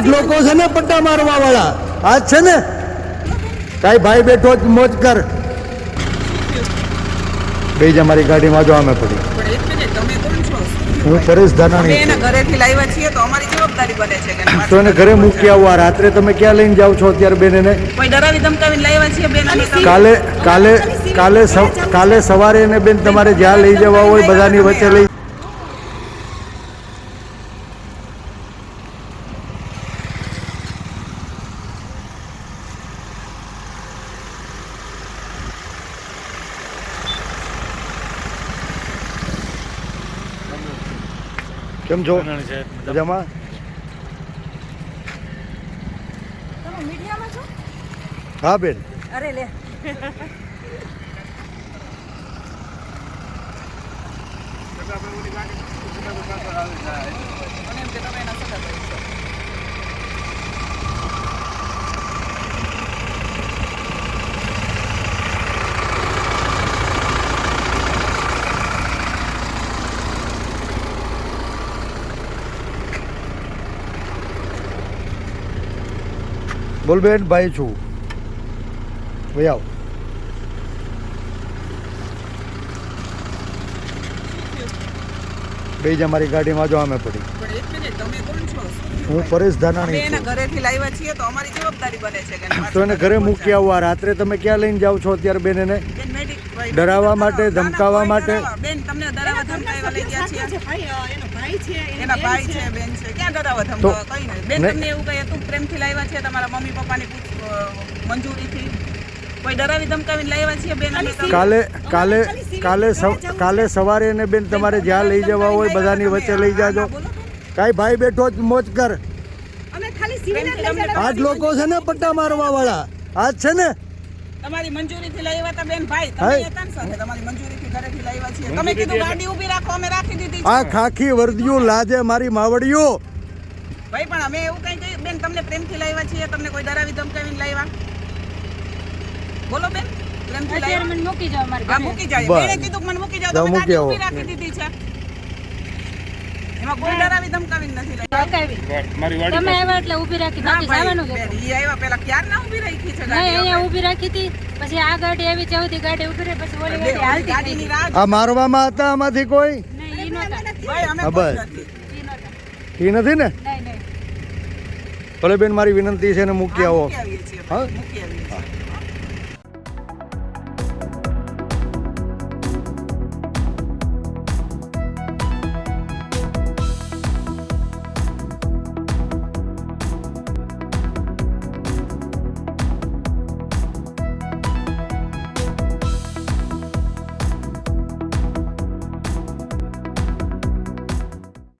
આ જ લોકો છે ને પટ્ટા મારવા વાળા આ જ છે ને કાંઈ ભાઈ બેઠો જ મોજ કર. બે જ અમારી ગાડીમાં જો અમે પડી. પણ એક મિનિટ તમે કોણ છો? હું પરેશ ધાનાણી એના ઘરેથી લાવ્યા છીએ તો અમારી જવાબદારી બને છે કે એને તો એને ઘરે મૂકી આવો. આ રાત્રે તમે ક્યાં લઈને જાઓ છો અત્યારે બેન એને કોઈ ડરાવી ધમકાવીને લાવ્યા છીએ બેન? કાલે કાલે કાલે સવ- કાલે સવારે એને બેન તમારે જ્યાં લઈ જવા હોય બધાની વચ્ચે લઈ કેમ છો? મજામાં? તમે મીડિયામાં છો? હા બેન. અરે લે. મને એમ કે તમે એના સગા ભાઈ છો. બોલ બેન ભાઈ છું. ભાઈ આવ. બે જ અમારી ગાડીમાં જો અમે પડી. હું પરેશ ધાનાણી છું. ઘરેથી લાવ્યા છીએ તો અમારી જવાબદારી બને છે એને તો એને ઘરે મૂકી આવવા આ રાત્રે તમે ક્યાં લઈને જાઓ છો અત્યારે બેન એને? ડરાવવા માટે, ધમકાવવા માટે? બેન તમને ડરાવવા ધમકાવવા લઈ ગયા છે એનો ભાઈ છે એના ભાઈ છે. બેન છે. ક્યાં ડરાવવા ધમકાવવા? કઈ નહીં. બેન તમને એવું કહે તું પ્રેમથી લાવ્યા છે તમારા મમ્મી પપ્પાની મંજૂરીથી? કોઈ ડરાવી ધમકાવીને લાવ્યા છીએ બેન કાલે કાલે કાલે કાલે સવારે એને બેન તમારે જ્યાં લઈ જવા હોય બધાની વચ્ચે લઈ જાજો. કાંઈ ભાઈ બેઠો જ મોજ કર. અમે ખાલી સિવિલ જ લઈ જતા આ જ લોકો છે ને પટ્ટા મારવા વાળા આજ છે ને તમારી મંજૂરીથી લાવ્યા હતા બેન ભાઈ. તમે હતા ને સાથે તમારી મંજૂરીથી ઘરેથી લાવ્યા છીએ. તમે કીધું ગાડી ઊભી રાખો અમે રાખી દીધી આ ખાખી વર્દીઓ લાજે મારી માવડીઓ. ભાઈ પણ અમે એવું કઈ કહ્યું બેન તમને પ્રેમથી લાવ્યા છીએ તમને કોઈ ડરાવી ધમકાવીને લાવ્યા બોલો બેન પ્રેમથી લાવ્યા મને મૂકી જાવ મારી હા મૂકી જાય મેં કીધું મને મૂકી જાવ તમે ગાડી ઊભી રાખી દીધી છે. એમાં કોઈ ડરાવી ધમકાવીને નથી લાવ્યા તમે આવ્યા એટલે ઊભી રાખી બાકી જવાનું જ ઈ આવ્યા પેલા ક્યાર ના ઊભી રાખી છે ગાડી અહીંયા ઊભી રાખી હતી પછી આ ગાડી આવી ચૌથી ગાડી ઊભી રહી પછી ઓલી ગાડી હાલતી ગાડીની રાહ આ મારવામાં હતા આમાંથી કોઈ? નહીં ઈ નહોતા. ભાઈ અમે બસ. ઈ એ નથી ને? નહીં નહીં. ભલે બેન મારી વિનંતી છે ને મૂકી હા, આવો. હા? મૂકી આવીએ